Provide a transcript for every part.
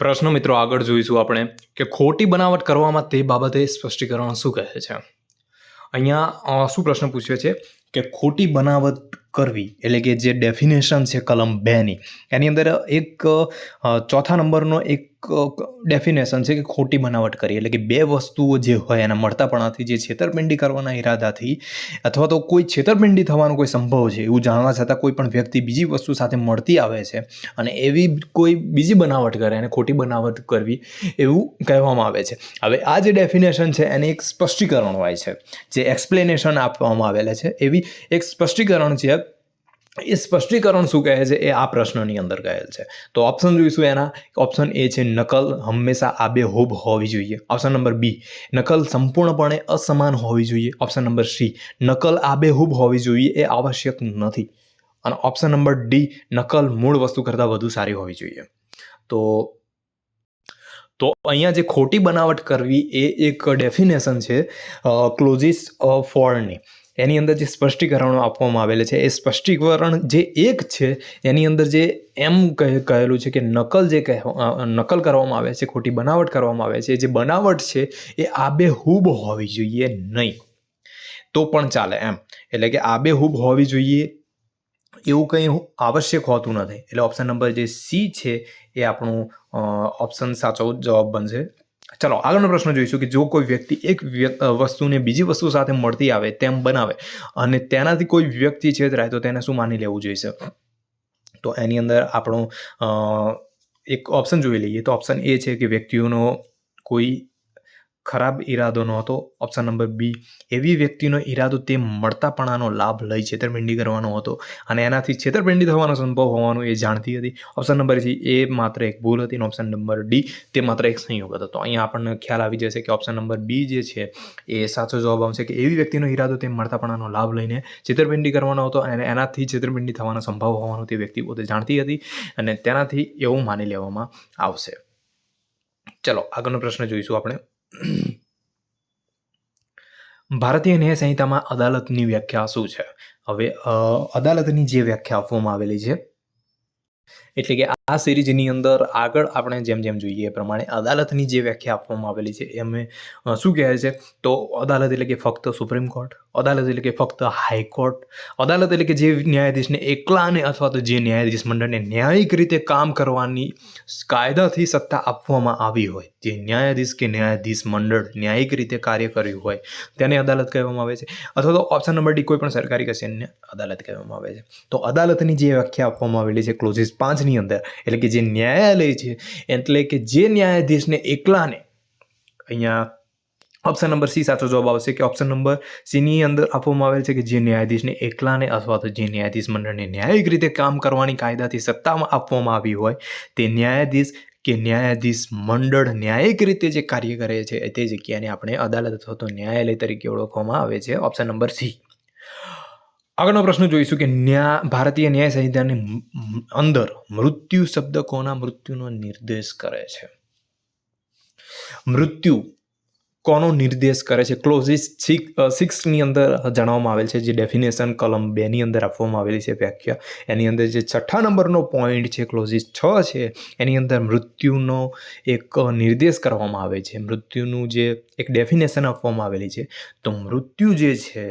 પ્રશ્ન મિત્રો આગળ જોઈશું આપણે કે ખોટી બનાવટ કરવામાં તે બાબતે સ્પષ્ટીકરણ શું કહે છે? અહીંયા શું પ્રશ્ન પૂછ્યો છે કે ખોટી બનાવટ કરવી એટલે કે જે ડેફિનેશન છે કલમ બેની એની અંદર એક ચોથા નંબરનો એક ડેફિનેશન છે કે ખોટી બનાવટ કરી. એટલે કે બે વસ્તુઓ જે હોય એના મળતાપણાથી, જે છેતરપિંડી કરવાના ઈરાદાથી અથવા તો કોઈ છેતરપિંડી થવાનો કોઈ સંભવ છે એવું જાણવા છતાં કોઈ પણ વ્યક્તિ બીજી વસ્તુ સાથે મળતી આવે છે અને એવી કોઈ બીજી બનાવટ કરે અને ખોટી બનાવટ કરવી એવું કહેવામાં આવે છે. હવે આ જે ડેફિનેશન છે એને એક સ્પષ્ટીકરણ હોય છે. જે એક્સપ્લેનેશન આપવામાં આવેલા છે એવી એક સ્પષ્ટીકરણ છે એ સ્પષ્ટીકરણ શું કહે છે એ આ પ્રશ્નની અંદર કહેલ છે. તો ઓપ્શન જોઈશું એના. ઓપ્શન એ છે નકલ હંમેશા આબેહૂબ હોવી જોઈએ. ઓપ્શન નંબર બી નકલ સંપૂર્ણપણે અસમાન હોવી જોઈએ. ઓપ્શન નંબર સી નકલ આબેહૂબ હોવી જોઈએ એ આવશ્યક નથી. અને ઓપ્શન નંબર ડી નકલ મૂળ વસ્તુ કરતાં વધુ સારી હોવી જોઈએ. તો તો અહીંયા જે ખોટી બનાવટ કરવી એ એક ડેફિનેશન છે ક્લોઝિસ ફોરની એની અંદર જે સ્પષ્ટીકરણો આપવામાં આવેલા છે, એ સ્પષ્ટીકરણ જે એક છે, એની અંદર જે એમ કહે, કહેલું છે કે નકલ જે કહે નકલ કરવામાં આવે છે, ખોટી બનાવટ કરવામાં આવે છે, જે બનાવટ છે, એ આબેહૂબ હોવી જોઈએ નહીં. તો પણ ચાલે એમ. એટલે કે આબેહૂબ હોવી જોઈએ એવું કંઈ આવશ્યક હોતું નથી. એટલે ઓપ્શન નંબર જે સી છે, એ આપણું ઓપ્શન સાચો જવાબ બનશે. ચલો, આગળનો પ્રશ્ન જોઈશું કે જો કોઈ વ્યક્તિ એક વસ્તુને બીજી વસ્તુ સાથે મળતી આવે તેમ બનાવે અને તેનાથી કોઈ વ્યક્તિ છેતરાય તો તેને શું માની લેવું જોઈશે? તો એની અંદર આપણો એક ઓપ્શન જોઈ લઈએ. તો ઓપ્શન એ છે કે વ્યક્તિઓનો કોઈ ખરાબ ઈરાદો નહોતો ઓપ્શન નંબર બી એવી વ્યક્તિનો ઈરાદો તે મળતાપણાનો લાભ લઈ છેતરપિંડી કરવાનો હતો અને એનાથી છેતરપિંડી થવાનો સંભવ હોવાનું એ જાણતી હતી. ઓપ્શન નંબર સી એ માત્ર એક ભૂલ હતી અને ઓપ્શન નંબર ડી તે માત્ર એક સંયોગ હતો. તો અહીંયા આપણને ખ્યાલ આવી જશે કે ઓપ્શન નંબર બી જે છે એ સાચો જવાબ આવશે કે એવી વ્યક્તિનો ઈરાદો તે મળતાપણાનો લાભ લઈને છેતરપિંડી કરવાનો હતો અને એનાથી છેતરપિંડી થવાનો સંભવ હોવાનું તે વ્યક્તિ પોતે જાણતી હતી અને તેનાથી એવું માની લેવામાં આવશે. ચલો, આગળનો પ્રશ્ન જોઈશું આપણે. ભારતીય ન્યાય સંહિતામાં અદાલતની વ્યાખ્યા શું છે? હવે અદાલતની જે વ્યાખ્યા આપવામાં આવેલી છે, એટલે કે આ સિરીઝની અંદર આગળ આપણે જેમ જેમ જોઈએ એ પ્રમાણે અદાલતની જે વ્યાખ્યા આપવામાં આવેલી છે એ શું કહે છે? તો અદાલત એટલે કે ફક્ત સુપ્રીમ કોર્ટ? અદાલત એટલે કે ફક્ત હાઈકોર્ટ અદાલત એટલે કે જે ન્યાયાધીશને એકલાને અથવા તો જે ન્યાયાધીશ મંડળને ન્યાયિક રીતે કામ કરવાની કાયદાથી સત્તા આપવામાં આવી હોય, જે ન્યાયાધીશ કે ન્યાયાધીશ મંડળ ન્યાયિક રીતે કાર્ય કર્યું હોય, તેને અદાલત કહેવામાં આવે છે. અથવા તો ઓપ્શન નંબર ડી કોઈ પણ સરકારી કચેરીને અદાલત કહેવામાં આવે છે. તો અદાલતની જે વ્યાખ્યા આપવામાં આવેલી છે ક્લોઝિસ પાંચની અંદર, એટલે કે જે ન્યાયાલય છે, એટલે કે જે ન્યાયાધીશને એકલાને અહીંયા ઓપ્શન નંબર સી સાચો જવાબ આવશે કે ઓપ્શન નંબર સીની અંદર આપવામાં આવેલ છે કે જે ન્યાયાધીશને એકલાને અથવા તો જે ન્યાયાધીશ મંડળને ન્યાયિક રીતે કામ કરવાની કાયદાથી સત્તામાં આપવામાં આવી હોય, તે ન્યાયાધીશ કે ન્યાયાધીશ મંડળ ન્યાયિક રીતે જે કાર્ય કરે છે તે જગ્યાને આપણે અદાલત અથવા તો ન્યાયાલય તરીકે ઓળખવામાં આવે છે. ઓપ્શન નંબર સી આગળનો પ્રશ્ન જોઈશું કે ન્યા, ભારતીય ન્યાય સંહિતાની અંદર મૃત્યુ શબ્દ કોના મૃત્યુનો નિર્દેશ કરે છે? મૃત્યુ કોનો નિર્દેશ કરે છે? ક્લોઝિસ સિક્સની અંદર જણાવવામાં આવેલ છે, જે ડેફિનેશન કલમ બેની અંદર આપવામાં આવેલી છે વ્યાખ્યા. એની અંદર જે છઠ્ઠા નંબરનો પોઈન્ટ છે ક્લોઝિસ છ છે, એની અંદર મૃત્યુનો એક નિર્દેશ કરવામાં આવે છે. મૃત્યુનું જે એક ડેફિનેશન આપવામાં આવેલી છે. તો મૃત્યુ જે છે,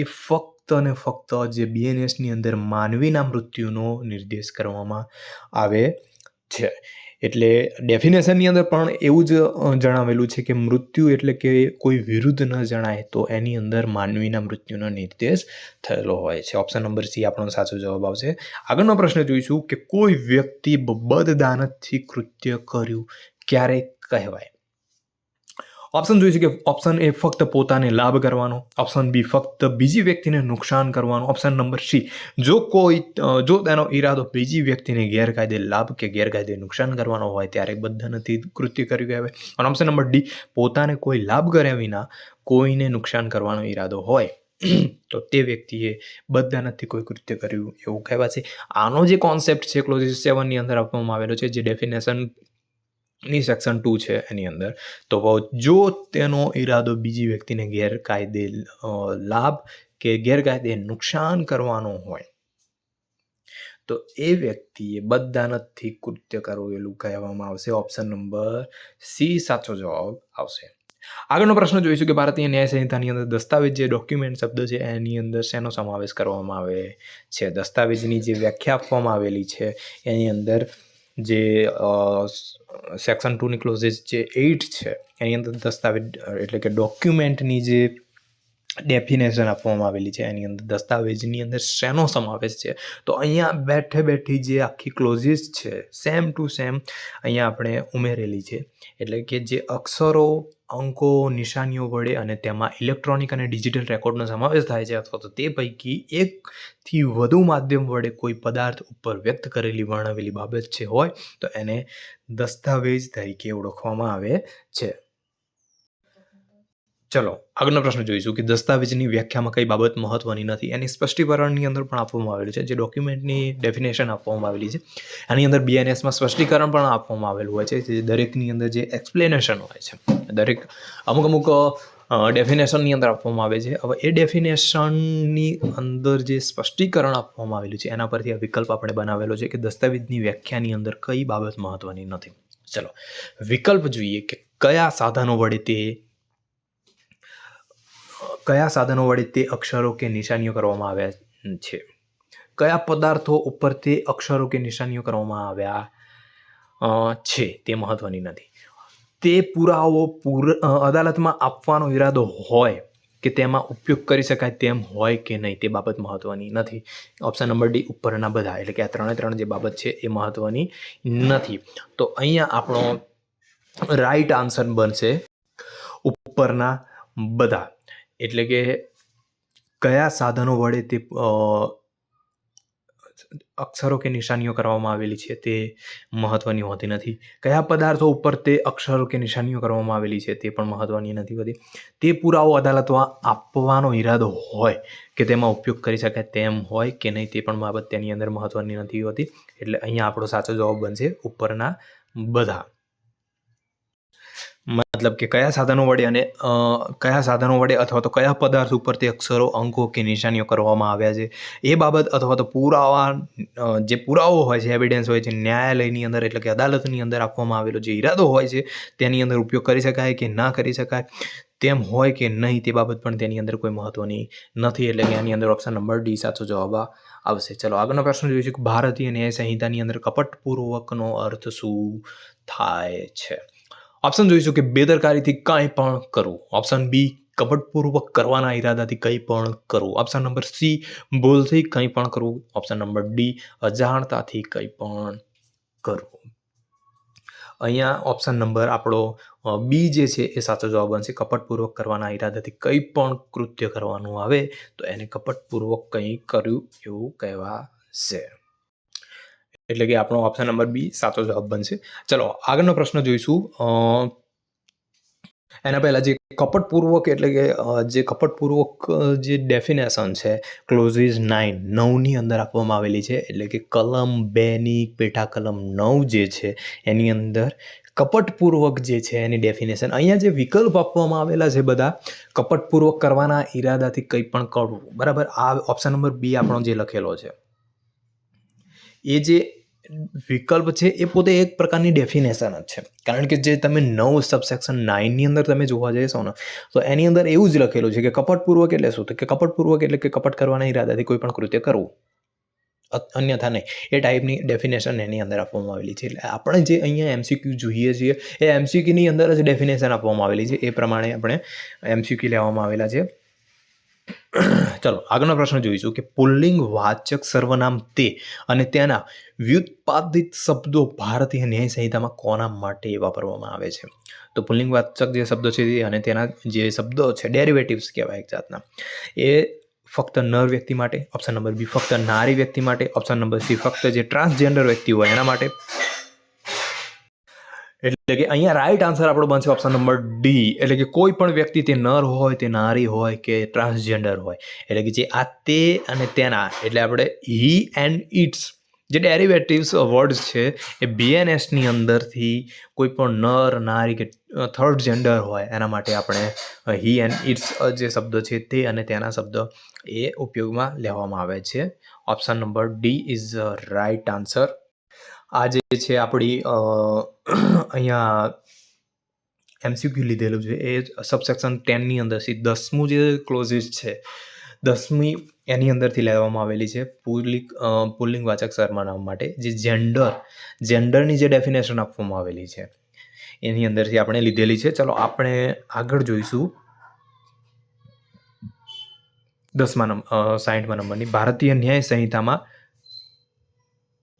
એ ફક્ત અને ફક્ત જે બીએનએસની અંદર માનવીના મૃત્યુનો નિર્દેશ કરવામાં આવે છે. એટલે ડેફિનેશનની અંદર પણ એવું જ જણાવેલું છે કે મૃત્યુ એટલે કે કોઈ વિરુદ્ધ ન જણાય તો એની અંદર માનવીના મૃત્યુનો નિર્દેશ થયેલો હોય છે. ઓપ્શન નંબર સી આપણો સાચો જવાબ આવશે. આગળનો પ્રશ્ન જોઈશું કે કોઈ વ્યક્તિ બદદાનતથી કૃત્ય કર્યું ક્યારે કહેવાય? ઓપ્શન જોઈશું કે ઓપ્શન એ ફક્ત પોતાને લાભ કરવાનો ઓપ્શન બી ફક્ત બીજી વ્યક્તિને નુકસાન કરવાનો ઓપ્શન નંબર સી જો કોઈ જો તેનો ઈરાદો બીજી વ્યક્તિને ગેરકાયદે લાભ કે ગેરકાયદે નુકસાન કરવાનો હોય ત્યારે બધા નથી કૃત્ય કર્યું કહેવાય અને ઓપ્શન નંબર ડી પોતાને કોઈ લાભ કર્યા વિના કોઈને નુકસાન કરવાનો ઈરાદો હોય, તો તે વ્યક્તિએ બધા નથી કોઈ કૃત્ય કર્યું એવું કહેવાય છે. આનો જે કોન્સેપ્ટ છે ક્લોઝિસ સેવનની અંદર આપવામાં આવેલો છે, જે ડેફિનેશન ની સેક્શન ટુ છે એની અંદર. તો જો તેનો ઈરાદો બીજી વ્યક્તિને ગેરકાયદે લાભ કે ગેરકાયદે નુકસાન કરવાનો હોય, તો એ વ્યક્તિએ બદદાનતથી કૃત્ય એવું કહેવામાં આવશે. ઓપ્શન નંબર સી સાચો જવાબ આવશે. આગળનો પ્રશ્ન જોઈશું કે ભારતીય ન્યાય સંહિતાની અંદર દસ્તાવેજ જે ડોક્યુમેન્ટ શબ્દ છે એની અંદર શેનો સમાવેશ કરવામાં આવે છે? દસ્તાવેજની જે વ્યાખ્યા આપવામાં આવેલી છે, એની અંદર જે સેક્શન ટુની ક્લોઝિસ જે એઇટ છે, એની અંદર દસ્તાવેજ, એટલે કે ડોક્યુમેન્ટની જે ડેફિનેશન આપવામાં આવેલી છે, એની અંદર દસ્તાવેજની અંદર શેનો સમાવેશ છે? તો અહીંયા બેઠે બેઠી જે આખી ક્લોઝિસ છે સેમ ટુ સેમ અહીંયા આપણે ઉમેરેલી છે. એટલે કે જે અક્ષરો અંકો, નિશાનીઓ વડે અને તેમાં ઇલેક્ટ્રોનિક અને ડિજિટલ રેકોર્ડનો સમાવેશ થાય છે. અથવા તો તે પૈકી એકથી વધુ માધ્યમ વડે કોઈ પદાર્થ ઉપર વ્યક્ત કરેલી વર્ણવેલી બાબત છે હોય, તો એને દસ્તાવેજ તરીકે ઓળખવામાં આવે છે. ચલો, આગળનો પ્રશ્ન જોઈશું કે દસ્તાવેજની વ્યાખ્યામાં કઈ બાબત મહત્વની નથી. એની સ્પષ્ટીકરણની અંદર પણ આપવામાં આવેલું છે, જે ડોક્યુમેન્ટની ડેફિનેશન આપવામાં આવેલી છે. એની અંદર બીએનએસમાં સ્પષ્ટીકરણ પણ આપવામાં આવેલું હોય છે, જે દરેકની અંદર જે એક્સપ્લેનેશન હોય છે. દરેક, અમુક અમુક ડેફિનેશનની અંદર આપવામાં આવે છે. હવે એ ડેફિનેશનની અંદર જે સ્પષ્ટીકરણ આપવામાં આવેલું છે, એના પરથી આ વિકલ્પ આપણે બનાવેલો છે કે દસ્તાવેજની વ્યાખ્યાની અંદર કઈ બાબત મહત્વની નથી. ચલો, વિકલ્પ જોઈએ કે કયા સાધનો વડે તે કયા સાધનો વડે તે અક્ષરો કે નિશાનીઓ કરવામાં આવ્યા છે? કયા પદાર્થો ઉપર તે અક્ષરો કે નિશાનીઓ કરવામાં આવ્યા છે તે મહત્વની નથી. તે પુરાવો પૂર અદાલતમાં આપવાનો ઈરાદો હોય કે તેમાં ઉપયોગ કરી શકાય તેમ હોય કે નહીં તે બાબત મહત્વની નથી. ઓપ્શન નંબર ડી, ઉપરના બધા, એટલે કે આ ત્રણે ત્રણ જે બાબત છે એ મહત્વની નથી. તો અહીંયા આપણો રાઈટ આન્સર બનશે ઉપરના બધા. એટલે કે કયા સાધનો વડે તે અક્ષરો કે નિશાનીઓ કરવામાં આવેલી છે તે મહત્વની હોતી નથી. કયા પદાર્થો ઉપર તે અક્ષરો કે નિશાનીઓ કરવામાં આવેલી છે તે પણ મહત્વની નથી હોતી. તે પુરાવો અદાલતમાં આપવાનો ઈરાદો હોય કે તેમાં ઉપયોગ કરી શકાય તેમ હોય કે નહીં તે પણ બાબત તેની અંદર મહત્વની નથી હોતી. એટલે અહીંયા આપણો સાચો જવાબ બનશે ઉપરના બધા. મતલબ કે કયા સાધનો વડે અને કયા સાધનો વડે અથવા તો કયા પદાર્થ ઉપર તે અક્ષરો, અંકો કે નિશાનીઓ કરવામાં આવ્યા છે? એ બાબત અથવા તો પુરાવા જે પુરાવો હોય છે એવિડન્સ હોય છે, ન્યાયાલયની અંદર એટલે કે અદાલતની અંદર આપવામાં આવેલો જે ઈરાદો હોય છે, તેની અંદર ઉપયોગ કરી શકાય કે ના કરી શકાય? તેમ હોય કે નહીં તે બાબત પણ તેની અંદર કોઈ મહત્વની નથી એટલે કે આની અંદર ઓપ્શન નંબર ડી સાચો જવાબ આવશે. ચલો, આગળનો પ્રશ્ન જોઈશું કે ભારતીય ન્યાય સંહિતાની અંદર કપટપૂર્વકનો અર્થ શું થાય છે? ઓપ્શન જોઈશું કે બેદરકારીથી કાંઈ પણ કરવું. ઓપ્શન બી કપટપૂર્વક કરવાના ઈરાદાથી કંઈ પણ કરવું. ઓપ્શન નંબર સી ભૂલથી કંઈ પણ કરવું. ઓપ્શન નંબર ડી અજાણતાથી કંઈ પણ કરવું. અહીંયા ઓપ્શન નંબર આપણો બી જે છે એ સાચો જવાબ બનશે. કપટપૂર્વક કરવાના ઈરાદાથી કંઈ પણ કૃત્ય કરવાનું આવે, તો એને કપટપૂર્વક કંઈ કર્યું એવું કહેવાશે. એટલે કે આપણો ઓપ્શન નંબર બી સાચો જવાબ બનશે. ચલો, આગળનો પ્રશ્ન જોઈશું. એના પહેલાં જે કપટપૂર્વક એટલે કે જે કપટપૂર્વક જે ડેફિનેશન છે ક્લોઝિસ નાઇન નવની અંદર આપવામાં આવેલી છે. એટલે કે કલમ બેની પેટા કલમ નવ જે છે, એની અંદર કપટપૂર્વક જે છે, એની ડેફિનેશન અહીંયા જે વિકલ્પ આપવામાં આવેલા છે બધા, કપટપૂર્વક કરવાના, ઈરાદાથી કંઈ પણ કરવું. બરાબર? આ ઓપ્શન નંબર બી આપણો જે લખેલો છે. એ જે વિકલ્પ છે એ પોતે એક પ્રકારની ડેફિનેશન જ છે. કારણ કે જે તમે નવ સબસેક્શન નાઇનની અંદર તમે જોવા જશો ને, તો એની અંદર એવું જ લખેલું છે કે કપટપૂર્વક એટલે શું? કે કપટપૂર્વક એટલે કે કપટ કરવાના ઈરાદાથી કોઈ પણ કૃત્ય કરવું. અન્યથા નહીં. એ ટાઈપની ડેફિનેશન એની અંદર આપવામાં આવેલી છે. એટલે આપણે જે અહીંયા એમસીક્યુ જોઈએ છીએ, એ એમસીક્યુની અંદર જ ડેફિનેશન આપવામાં આવેલી છે. એ પ્રમાણે આપણે એમસીક્યુ લેવામાં આવેલા છે. ચલો, આગળનો પ્રશ્ન જોઈશું કે પુલ્લિંગ વાચક સર્વનામ તે અને તેના વ્યુત્પાદિત શબ્દો ભારતીય ન્યાય સંહિતામાં કોના માટે વાપરવામાં આવે છે? તો પુલ્લિંગ વાચક જે શબ્દો છે અને તેના જે શબ્દો છે ડેરિવેટિવ્સ કહેવાય એક જાતના. એ ફક્ત નર વ્યક્તિ માટે ઓપ્શન નંબર બી ફક્ત નારી વ્યક્તિ માટે ઓપ્શન નંબર સી ફક્ત જે ટ્રાન્સજેન્ડર વ્યક્તિ હોય એના માટે એટલે કે અહીંયા રાઈટ આન્સર આપણો બનશે ઓપ્શન નંબર ડી એટલે કે કોઈ પણ વ્યક્તિ તે નર હોય, તે નારી હોય કે ટ્રાન્સજેન્ડર હોય. એટલે કે જે આ તે અને તેના, એટલે આપણે હી એન્ડ ઇટ્સ જે ડેરિવેટિવ્સ વર્ડ્સ છે, એ બીએનએસની અંદરથી કોઈ પણ નર, નારી કે થર્ડ જેન્ડર હોય, એના માટે આપણે હી એન્ડ ઇટ્સ જે શબ્દ છે તે અને તેના શબ્દ એ ઉપયોગમાં લેવામાં આવે છે. Option number D is right answer આ જે છે આપણી અહીંયા એમસીક્યુ લીધેલું છે, એ સબસેક્શન ટેનની અંદરથી દસમું જે ક્લોઝિસ છે, દસમી એની અંદરથી લેવામાં આવેલી છે પુલિંગ પુલિંગ વાચક સર્વનામ માટે, જે જેન્ડર જેન્ડરની જે ડેફિનેશન આપવામાં આવેલી છે, એની અંદરથી આપણે લીધેલી છે. ચલો, આપણે આગળ જોઈશું. દસમા નંબર સાઠમા નંબરની ભારતીય ન્યાય સંહિતામાં